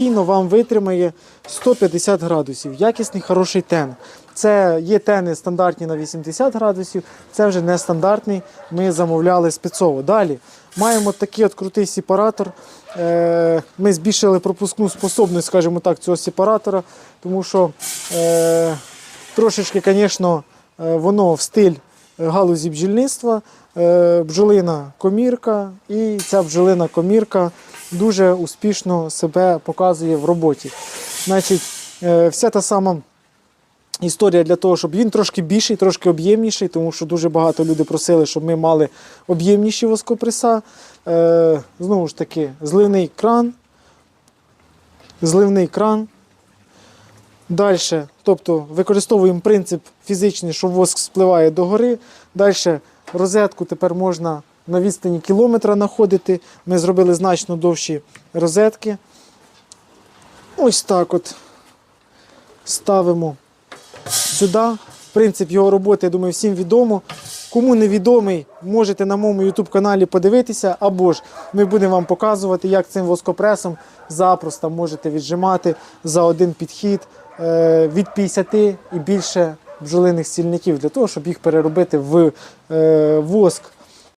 вам витримає 150 градусів. Якісний хороший тен. Це є тени стандартні на 80 градусів, це вже нестандартний. Ми замовляли спецово. Далі маємо такий от крутий сепаратор. Е, Ми збільшили пропускну способність, скажімо так, цього сепаратора, тому що е, трошечки, звісно, е, воно в стиль галузі бджільництва, е, бджолина комірка, і ця бджолина комірка дуже успішно себе показує в роботі. Значить, е, вся та сама історія для того, щоб він трошки більший, трошки об'ємніший, тому що дуже багато людей просили, щоб ми мали об'ємніші воскопреса. Е, Знову ж таки, зливний кран. Зливний кран. Далі, тобто використовуємо принцип фізичний, що воск спливає догори. Далі розетку тепер можна на відстані кілометра знаходити. Ми зробили значно довші розетки. Ось так от ставимо сюди. Принцип його роботи, я думаю, всім відомо. Кому не відомий, можете на моєму YouTube каналі подивитися, або ж ми будемо вам показувати, як цим воскопресом запросто можете віджимати за один підхід від 50 і більше бджолиних стільників для того, щоб їх переробити в е, воск